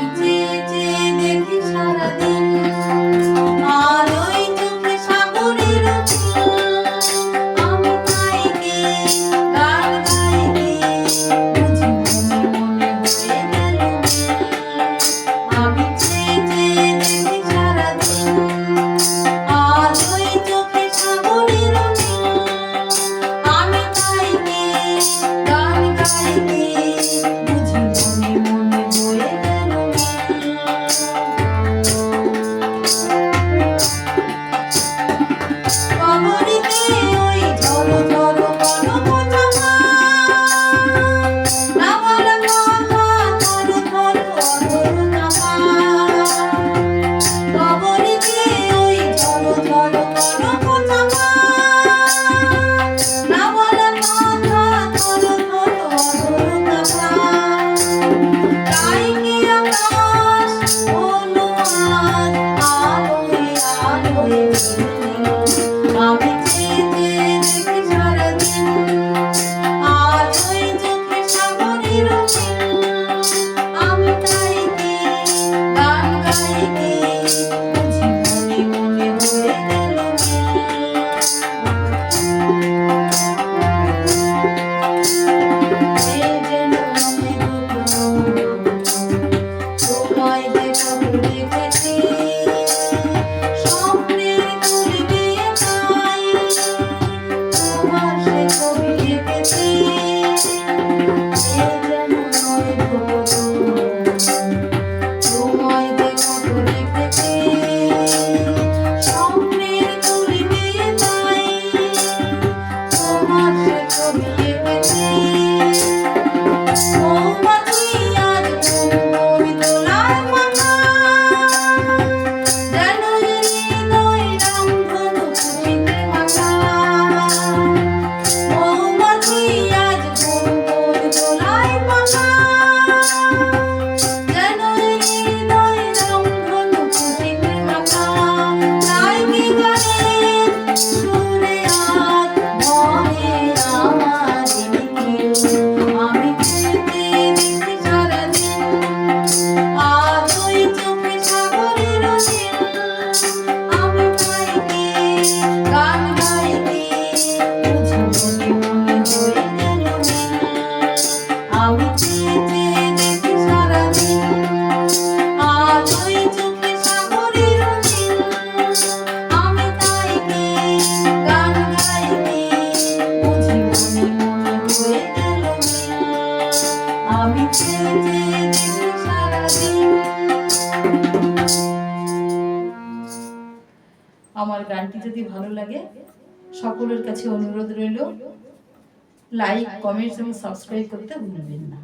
বিচে চেয়ে দেখি সারাদিন Thank you. আমার গানটি যদি ভালো লাগে, সকলের কাছে অনুরোধ রইল লাইক কমেন্টস এবং সাবস্ক্রাইব করতে ভুলবেন না।